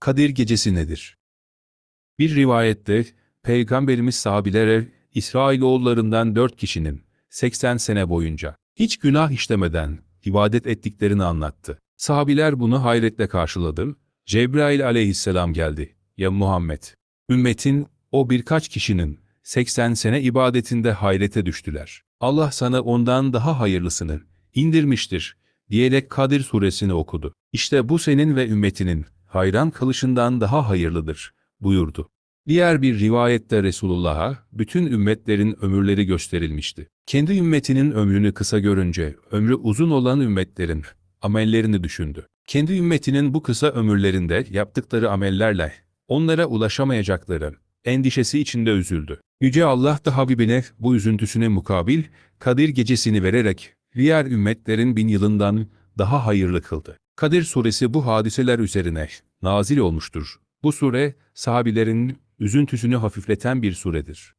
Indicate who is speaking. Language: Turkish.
Speaker 1: Kadir Gecesi nedir? Bir rivayette, Peygamberimiz sahabilere, İsrailoğullarından dört kişinin, 80 sene boyunca, hiç günah işlemeden, ibadet ettiklerini anlattı. Sahabiler bunu hayretle karşıladı. Cebrail aleyhisselam geldi. Ya Muhammed, ümmetin, o birkaç kişinin, 80 sene ibadetinde hayrete düştüler. Allah sana ondan daha hayırlısını indirmiştir, diyerek Kadir suresini okudu. İşte bu senin ve ümmetinin, hayran kalışından daha hayırlıdır, buyurdu. Diğer bir rivayette Resulullah'a bütün ümmetlerin ömürleri gösterilmişti. Kendi ümmetinin ömrünü kısa görünce ömrü uzun olan ümmetlerin amellerini düşündü. Kendi ümmetinin bu kısa ömürlerinde yaptıkları amellerle onlara ulaşamayacakları endişesi içinde üzüldü. Yüce Allah da Habibine bu üzüntüsüne mukabil Kadir gecesini vererek diğer ümmetlerin bin yılından daha hayırlı kıldı. Kadir suresi bu hadiseler üzerine nazil olmuştur. Bu sure sahabilerin üzüntüsünü hafifleten bir suredir.